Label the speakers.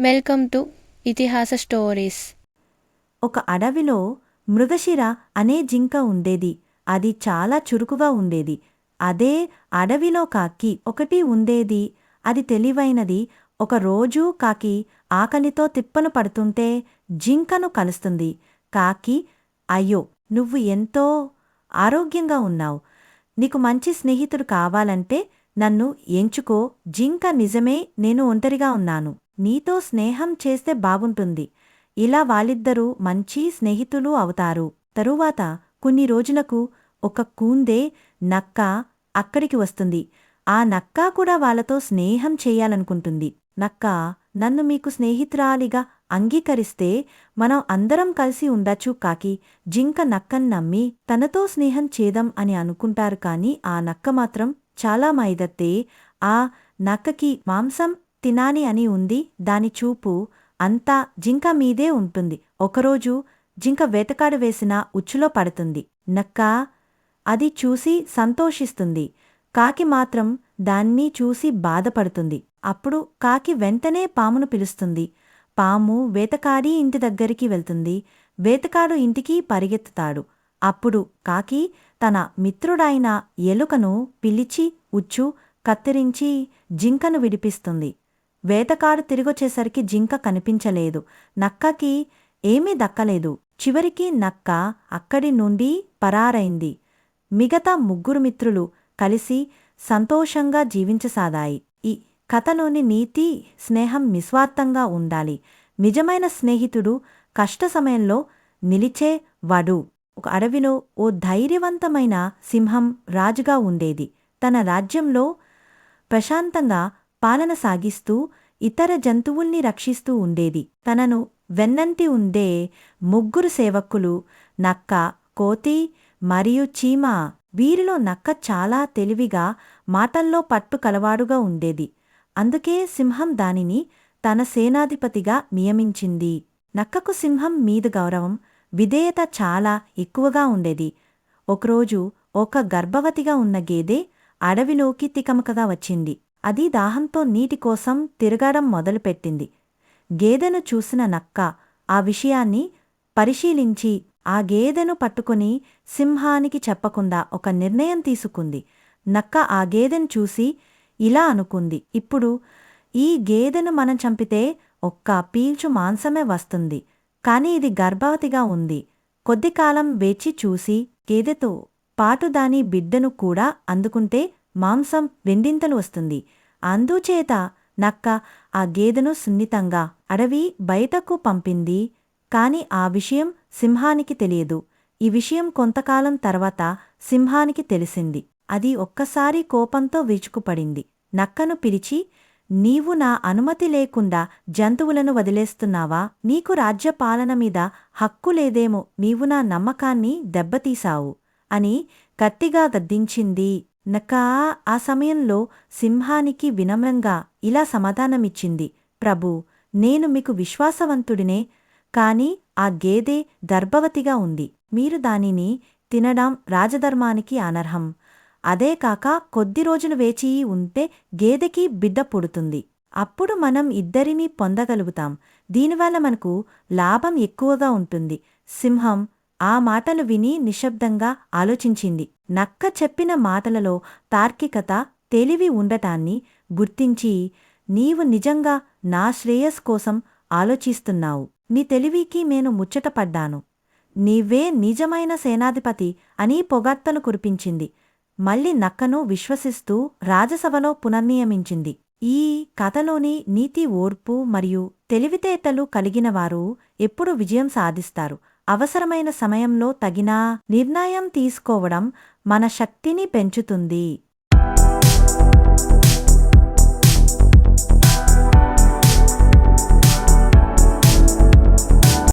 Speaker 1: Welcome to ఇతిహాస stories
Speaker 2: ఒక అడవిలో మృగశిర అనే జింక ఉండేది. అది చాలా చురుకుగా ఉండేది. అదే అడవిలో కాకి ఒకటి ఉండేది. అది తెలివైనది. ఒక రోజు కాకి ఆకలితో తిప్పను పడుతుంటే జింకను కలుస్తుంది. కాకి అయ్యో నువ్వు ఎంతో ఆరోగ్యంగా ఉన్నావు. నీకు మంచి స్నేహితుడు కావాలంటే నన్ను ఎంచుకో. జింక నిజమే నేను ఒంటరిగా ఉన్నాను. నీతో స్నేహం చేస్తే బాగుంటుంది. ఇలా వాళ్ళిద్దరూ మంచి స్నేహితులు అవుతారు. తరువాత కొన్ని రోజులకు ఒక కూందే నక్క అక్కడికి వస్తుంది. ఆ నక్క కూడా వాళ్ళతో స్నేహం చేయాలనుకుంటుంది. నక్క నన్ను మీకు స్నేహితురాలిగా అంగీకరిస్తే మనం అందరం కలిసి ఉండొచ్చు కాకి జింక నక్కను నమ్మి తనతో స్నేహం చేదం అని అనుకుంటారు కాని ఆ నక్క మాత్రం చాలా మైదత్తే ఆ నక్కకి మాంసం తినాని అని ఉంది దాని చూపు అంతా జింక మీదే ఉంటుంది. ఒకరోజు జింక వేతకాడు వేసిన ఉచ్చులో పడుతుంది. నక్క అది చూసి సంతోషిస్తుంది. కాకి మాత్రం దాన్ని చూసి బాధపడుతుంది. అప్పుడు కాకి వెంటనే పామును పిలుస్తుంది. పాము వేతకాడి ఇంటి దగ్గరికి వెళ్తుంది. వేతకాడు ఇంటికి పరిగెత్తుతాడు. అప్పుడు కాకి తన మిత్రుడైన ఎలుకను పిలిచి ఉచ్చు కత్తిరించి జింకను విడిపిస్తుంది. వేటకాడు తిరిగొచ్చేసరికి జింక కనిపించలేదు. నక్కకి ఏమీ దక్కలేదు. చివరికి నక్క అక్కడి నుండి పరారైంది. మిగతా ముగ్గురు మిత్రులు కలిసి సంతోషంగా జీవించసాగాయి. ఈ కథలోని నీతి స్నేహం నిస్వార్థంగా ఉండాలి. నిజమైన స్నేహితుడు కష్ట సమయంలో నిలిచే వడు. ఒక అడవిలో ఓ ధైర్యవంతమైన సింహం రాజుగా ఉండేది. తన రాజ్యంలో ప్రశాంతంగా పాలన సాగిస్తూ ఇతర జంతువుల్ని రక్షిస్తూ ఉండేది. తనను వెన్నంటి ఉండే ముగ్గురు సేవకులు నక్క కోతి మరియు చీమ. వీరిలో నక్క చాలా తెలివిగా మాటల్లో పట్టు కలవాడుగా ఉండేది. అందుకే సింహం దానిని తన సేనాధిపతిగా నియమించింది. నక్కకు సింహం మీద గౌరవం విధేయత చాలా ఎక్కువగా ఉండేది. ఒకరోజు ఒక గర్భవతిగా ఉన్న గేదె అడవిలోకి తికమకగా వచ్చింది. అది దాహంతో నీటి కోసం తిరగడం మొదలుపెట్టింది. గేదెను చూసిన నక్క ఆ విషయాన్ని పరిశీలించి ఆ గేదెను పట్టుకుని సింహానికి చెప్పకుండా ఒక నిర్ణయం తీసుకుంది. నక్క ఆ గేదెను చూసి ఇలా అనుకుంది. ఇప్పుడు ఈ గేదెను మనం చంపితే ఒక్క పీల్చు మాంసమే వస్తుంది. కాని ఇది గర్భవతిగా ఉంది. కొద్దికాలం వేచి చూసి గేదెతో పాటు దాని బిడ్డను కూడా అందుకుంటే మాంసం వెండింతలు వస్తుంది. అందుచేత నక్క ఆ గేదెను సున్నితంగా అడవి బయటకు పంపింది. కాని ఆ విషయం సింహానికి తెలియదు. ఈ విషయం కొంతకాలం తర్వాత సింహానికి తెలిసింది. అది ఒక్కసారి కోపంతో విరుచుకుపడింది. నక్కను పిలిచి నీవు నా అనుమతి లేకుండా జంతువులను వదిలేస్తున్నావా? నీకు రాజ్యపాలన మీద హక్కు లేదేమో. నీవు నా నమ్మకాన్ని దెబ్బతీశావు అని కత్తిగా గద్దించింది నకా ఆ సమయంలో సింహానికి వినమ్రంగా ఇలా సమాధానమిచ్చింది ప్రభూ నేను మీకు విశ్వాసవంతుడినే కాని ఆ గేదె దర్భవతిగా ఉంది. మీరు దానిని తినడం రాజధర్మానికి అనర్హం. అదే కాక కొద్ది రోజులు వేచి ఉంటే గేదెకి బిడ్డ పుడుతుంది. అప్పుడు మనం ఇద్దరినీ పొందగలుగుతాం. దీనివల్ల మనకు లాభం ఎక్కువగా ఉంటుంది. సింహం ఆ మాటలు విని నిశ్శబ్దంగా ఆలోచించింది. నక్క చెప్పిన మాటలలో తార్కికత తెలివి ఉండటాన్ని గుర్తించి నీవు నిజంగా నా శ్రేయస్ కోసం ఆలోచిస్తున్నావు. నీ తెలివికి నేను ముచ్చటపడ్డాను. నీవే నిజమైన సేనాధిపతి అని పొగత్తను కురిపించింది. మళ్ళీ నక్కను విశ్వసిస్తూ రాజసభలో పునర్నియమించింది. ఈ కథలోని నీతి ఓర్పు మరియు తెలివితేటలు కలిగినవారు ఎప్పుడు విజయం సాధిస్తారు. అవసరమైన సమయంలో తగిన నిర్ణయం తీసుకోవడం మన శక్తిని పెంచుతుంది.